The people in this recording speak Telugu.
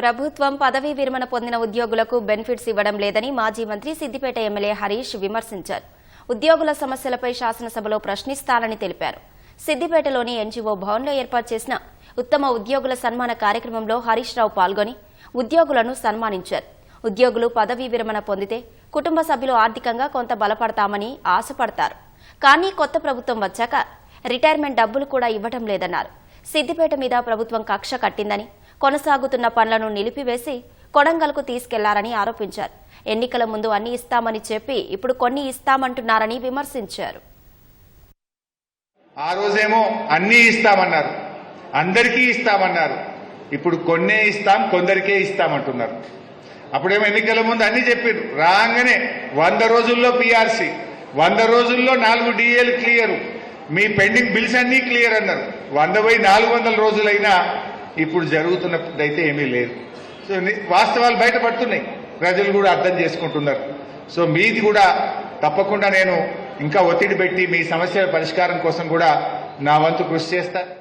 ప్రభుత్వం పదవీ విరమణ పొందిన ఉద్యోగులకు బెనిఫిట్స్ ఇవ్వడం లేదని మాజీ మంత్రి సిద్దిపేట ఎమ్మెల్యే హరీష్ విమర్శించారు. ఉద్యోగుల సమస్యలపై శాసనసభలో ప్రశ్నిస్తానని తెలిపారు. సిద్దిపేటలోని ఎన్జీఓ భవన్లో ఏర్పాటు చేసిన ఉత్తమ ఉద్యోగుల సన్మాన కార్యక్రమంలో హరీష్ రావు పాల్గొని ఉద్యోగులను సన్మానించారు. ఉద్యోగులు పదవీ విరమణ పొందితే కుటుంబ సభ్యులు ఆర్థికంగా కొంత బలపడతామని ఆశపడతారు. కానీ కొత్త ప్రభుత్వం వచ్చాక రిటైర్మెంట్ డబ్బులు కూడా ఇవ్వడం లేదన్నారు. సిద్దిపేట మీద ప్రభుత్వం కక్ష కట్టిందని కొనసాగుతున్న పనులను నిలిపివేసి కొడంగల్కు తీసుకెళ్ళారని ఆరోపించారు. ఎన్నికల ముందు అన్ని ఇస్తామని చెప్పి ఇప్పుడు కొన్ని ఇస్తామంటున్నారని విమర్శించారు. ఆ రోజేమో అన్నీ ఇస్తామన్నారు. అందరికీ ఇస్తామన్నారు. ఇప్పుడు కొన్నే ఇస్తాం కొందరికే ఇస్తామంటున్నారు. అప్పుడేమో ఎన్నికల ముందు అన్ని చెప్పారు రాగానే వంద రోజుల్లో పిఆర్సీ వంద రోజుల్లో నాలుగు డిఏలు క్లియర్. మీ పెండింగ్ బిల్స్ అన్నీ క్లియర్ అన్నారు. వంద పోయి నాలుగు వందల రోజులైనా ఇప్పుడు జరుగుతున్నప్పుడైతే ఏమీ లేదు. సో వాస్తవాలు బయటపడుతున్నాయి ప్రజలు కూడా అర్థం చేసుకుంటున్నారు. సో మీది కూడా తప్పకుండా నేను ఇంకా ఒత్తిడి పెట్టి మీ సమస్యల పరిష్కారం కోసం కూడా నా వంతు కృషి చేస్తాను